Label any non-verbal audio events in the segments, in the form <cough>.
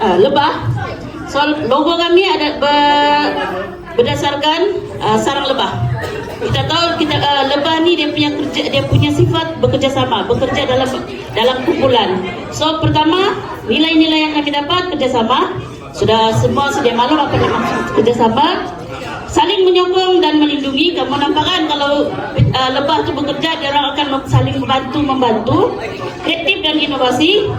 uh, lebah. So logo kami ada ber- berdasarkan uh, sarang lebah. Kita tahu kita uh, lebah ni dia punya kerja dia punya sifat bekerja sama, bekerja dalam dalam kumpulan. So pertama nilai-nilai yang kami dapat kerjasama. Sudah semua sedia maklum apa yang kerjasama. Saling menyokong dan melindungi. Kamu nampak kan kalau uh, lebah tu bekerja, dia orang akan saling membantu membantu. Kreatif dan inovasi.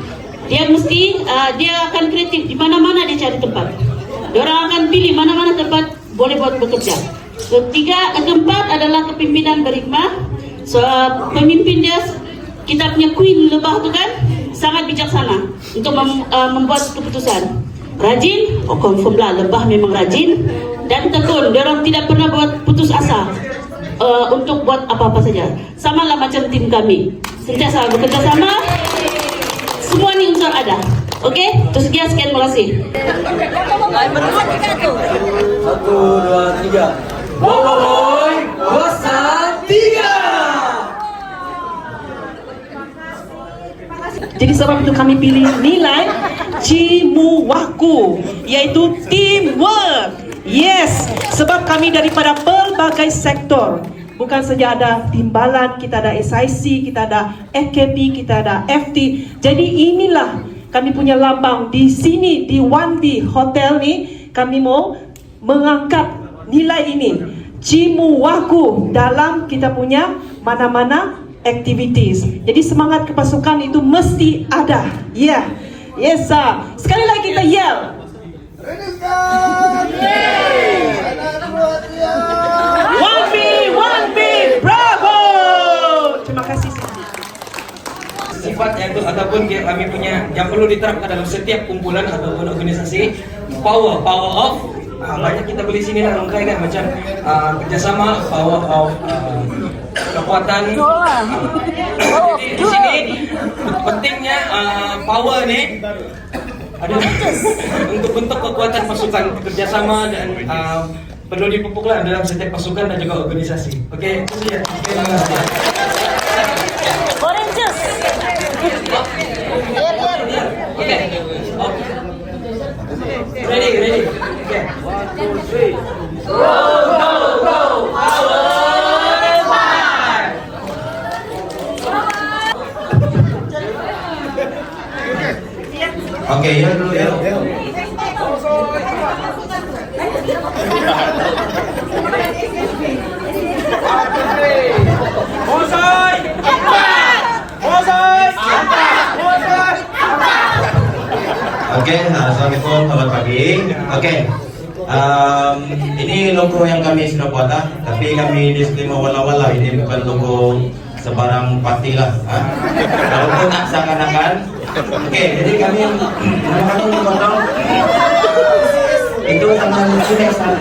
Dia mesti uh, dia akan kreatif di mana-mana dia cari tempat. Orang akan pilih mana-mana tempat boleh buat bekerja. Ketiga, keempat adalah kepimpinan berhikmah. So, pemimpin dia kita punya queen lebah tu kan sangat bijaksana untuk mem, uh, membuat keputusan. Rajin, oh confirm lah lebah memang rajin dan tekun. Orang tidak pernah buat putus asa uh, untuk buat apa-apa saja. Sama lah macam tim kami. Sentiasa bekerja sama. Semua ni unsur ada. Okey, itu sekian sekian terima kasih. Satu, dua, tiga. Boboiboy, kuasa tiga. Jadi sebab itu kami pilih nilai Cimuwaku Iaitu teamwork Yes Sebab kami daripada pelbagai sektor Bukan saja ada timbalan, kita ada SIC, kita ada FKP, kita ada FT Jadi inilah kami punya lambang Di sini, di Wandi Hotel ni Kami mau mengangkat nilai ini Cimuwaku dalam kita punya mana-mana activities. Jadi semangat kepasukan itu mesti ada. Yeah. Yes, sir. Sekali lagi kita yell. B, one ataupun kami punya yang perlu diterapkan dalam setiap kumpulan ataupun organisasi power power of ah, banyak kita beli sini lah rangkai kan macam ah, kerjasama power of ah, kekuatan Ah, jadi di sini pentingnya ah, power ni ada untuk bentuk kekuatan pasukan kerjasama dan ah, perlu dipupuklah dalam setiap pasukan dan juga organisasi. Okey, itu saja. Okey, terima kasih. Oke, ya dulu ya. Oke, assalamualaikum, selamat pagi. Oke, em, ini logo yang kami sudah buat ah, tapi kami disclaimer wala-wala ini bukan logo sebarang parti lah. Ah. Walaupun tak seakan-akan. Oke, jadi kami kami potong. Itu sama Cinex ah.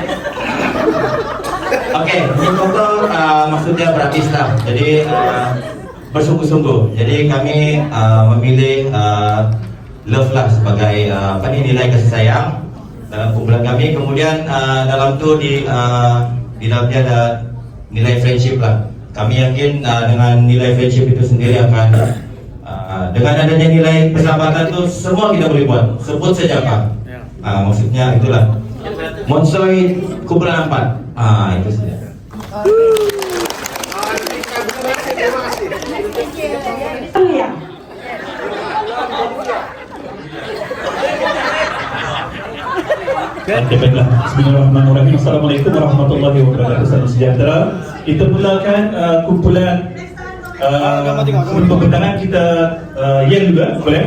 Oke, ini foto uh, maksudnya berapislah. Jadi uh, bersungguh-sungguh. Jadi kami uh, memilih uh, love lah sebagai uh, apa ni nilai kasih sayang dalam kumpulan kami. Kemudian uh, dalam tu di uh, di dalamnya ada nilai friendship lah. Kami yakin uh, dengan nilai friendship itu sendiri akan uh, dengan adanya nilai persahabatan tu semua kita boleh buat. Sebut saja apa. Uh, maksudnya itulah. Monsoi kumpulan empat. Ah itu saja. Ya. Baiklah. Bismillahirrahmanirrahim. Assalamualaikum warahmatullahi wabarakatuh. Salam sejahtera. Kita mulakan uh, kumpulan uh, untuk pemenangan kita uh, Yen juga, boleh?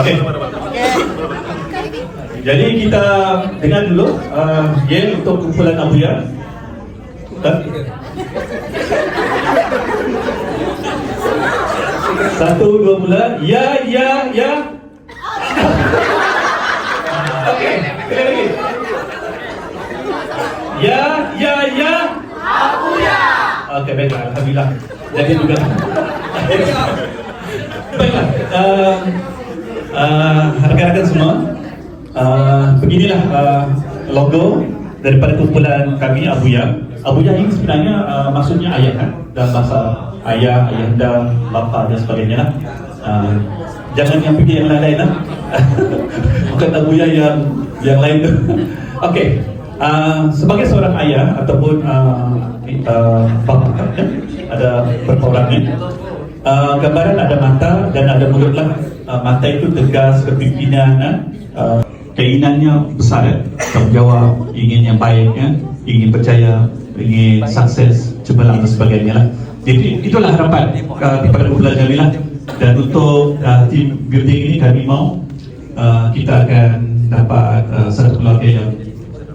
Okey. Jadi kita dengar dulu uh, Yen untuk kumpulan Abuya. Kan? Satu, dua mula. Ya, ya, ya. Okey, sekali lagi. Ya, ya, ya. Abuya. Okey, baiklah. Alhamdulillah. Jadi juga. baiklah. Uh, uh, rekan-rekan semua, uh, beginilah uh, logo daripada kumpulan kami Abuya. Abuya ini sebenarnya uh, maksudnya ayah kan dalam bahasa ayah, ayahanda, bapa dan sebagainya lah. Uh, jangan yang fikir yang lain-lain lah. <laughs> bukan Abuya yang yang lain tu. <laughs> Okey. Uh, sebagai seorang ayah ataupun uh, uh, bapa ya, ada berapa orang ni. Uh, gambaran ada mata dan ada mulut lah. Uh, mata itu tegas kepimpinan, eh. uh, keinginannya besar, ya. tanggungjawab, ingin yang baik, ya. ingin percaya, ingin sukses, cemerlang dan sebagainya lah. Jadi itulah harapan uh, daripada kumpulan Jamilah dan untuk uh, team building ini kami mau uh, kita akan dapat uh, satu keluarga yang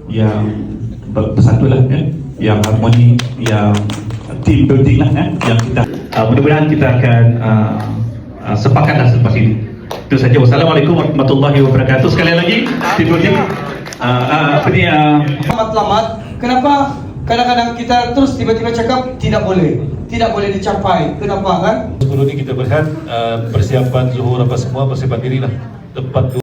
yang ber- bersatu lah ya, yang harmoni, yang team building lah ya, yang kita uh, mudah-mudahan kita akan uh, uh, sepakat lah selepas ini. Itu saja. Wassalamualaikum warahmatullahi wabarakatuh. Sekali lagi team building uh, uh, apa ni uh, Lamat-lamat, kenapa kadang-kadang kita terus tiba-tiba cakap tidak boleh, tidak boleh dicapai. Kenapa kan? Sebelum ini kita melihat uh, persiapan zuhur apa semua persiapan diri lah tempat